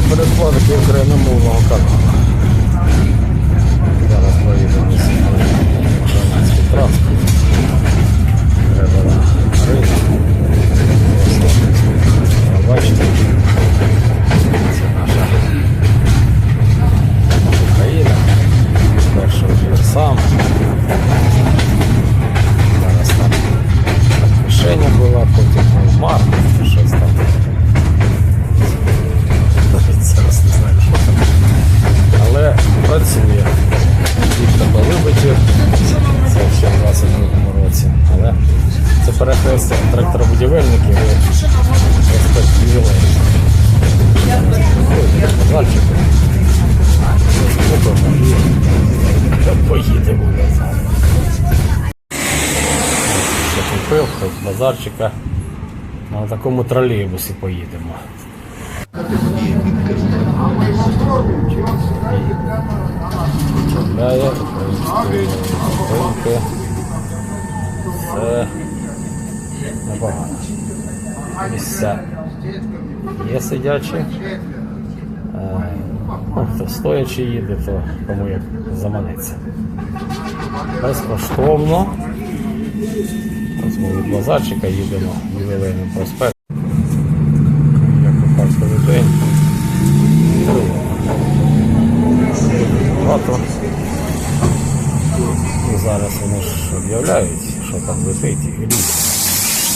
для перекладки україномовного каналу. Перехрестя тракторобудівельників і проспект поїдемо назад. Базарчика. На такому тролейбусі поїдемо. Це непогано. Місця є сидячі. Е, Ну, хто стоячи їде, то кому як заманеться. Безкоштовно. Ось ми від базарчика їдемо ювілейним проспект. Як парковий день. Багато. Ну, зараз вони ж об'являють, що там летить і люди.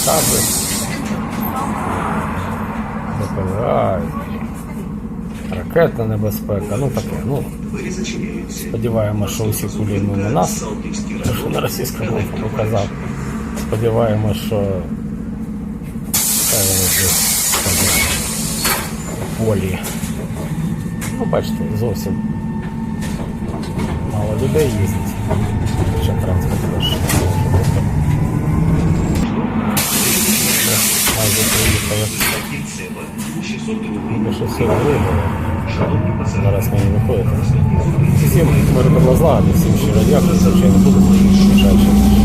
Штаби. ДПВА, ракетна небезпека, ну таке. Ну, сподіваємося, що усі кулі на нас. Що на російському показав. Сподіваємося, що там полі. Ну, бачите, зовсім мало людей їздить. Ще транспорт теж. Ми Ніби що все виграли. Зараз мені виходить. Всім мирного зла, всім щиро дякую, звичайно, буду.